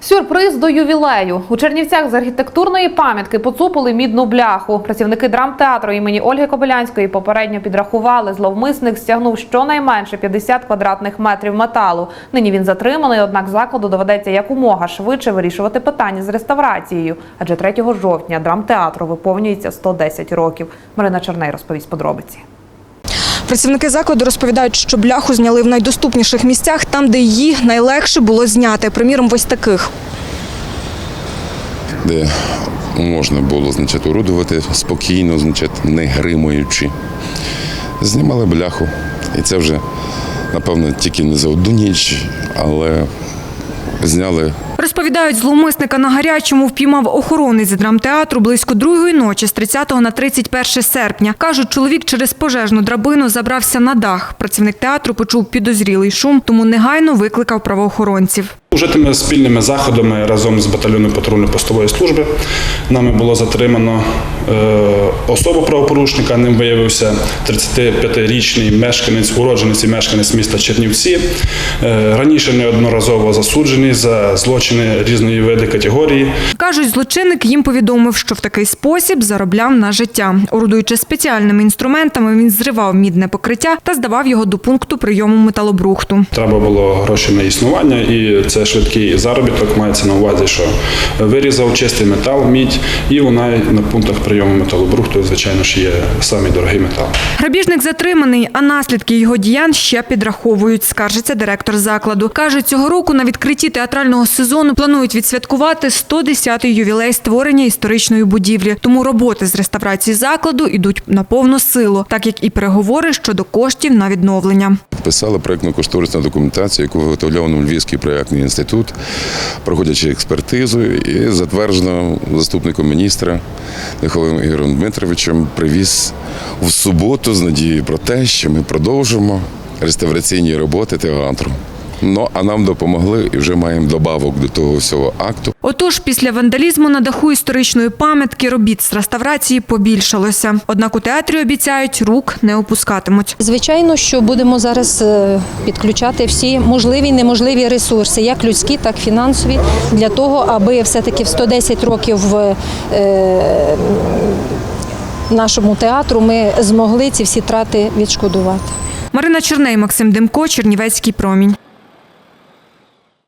Сюрприз до ювілею у Чернівцях з архітектурної пам'ятки поцупили мідну бляху. Працівники драмтеатру імені Ольги Кобилянської попередньо підрахували. Зловмисник стягнув щонайменше 50 квадратних метрів металу. Нині він затриманий, однак закладу доведеться якомога швидше вирішувати питання з реставрацією. Адже 3 жовтня драмтеатру виповнюється 110 років. Марина Черней розповість подробиці. Працівники закладу розповідають, що бляху зняли в найдоступніших місцях, там, де її найлегше було зняти. Приміром, ось таких. де можна було значить, орудувати спокійно, значить, не гримуючи. Знімали бляху. І це вже, напевно, тільки не за одну ніч, але зняли Розповідають, зловмисника на гарячому впіймав охоронець драмтеатру близько другої ночі з 30 на 31 серпня. Кажуть, чоловік через пожежну драбину забрався на дах. Працівник театру почув підозрілий шум, тому негайно викликав правоохоронців. Уже спільними заходами разом з батальйоном патрульно-постової служби нами було затримано е, особу правопорушника. Ним виявився 35-річний мешканець, уродженець і мешканець міста Чернівці. Е, раніше неодноразово засуджений за злочини різної види категорії. Кажуть, злочинник їм повідомив, що в такий спосіб заробляв на життя. Орудуючи спеціальними інструментами, він зривав мідне покриття та здавав його до пункту прийому металобрухту. Треба було гроші на існування, і це швидкий заробіток. Мається на увазі, що вирізав чистий метал, мідь, і вона на пунктах прийому металобрухту, звичайно ж, є самий дорогий метал. Грабіжник затриманий, а наслідки його діянь ще підраховують, скаржиться директор закладу. Кажуть, цього року на відкритті театрального сезону планують відсвяткувати 110-й ювілей створення історичної будівлі. Тому роботи з реставрації закладу йдуть на повну силу, так як і переговори щодо коштів на відновлення. Писали проєктно-кошторисну документацію, яку виготовляв нам Львівський проєктний інститут, проходячи експертизу, і затверджено заступником міністра Михайлом Ігорем Дмитровичем, привіз в суботу з надією про те, що ми продовжимо реставраційні роботи театру. Ну а нам допомогли і вже маємо добавок до того всього акту. Отож, після вандалізму на даху історичної пам'ятки робіт з реставрації побільшалося. Однак у театрі обіцяють, рук не опускатимуть. Звичайно, що будемо зараз е, підключати всі можливі і неможливі ресурси, як людські, так і фінансові, для того, аби все-таки в 110 років е, нашому театру ми змогли ці всі трати відшкодувати. Марина Черней, Максим Демко, Чернівецький промінь.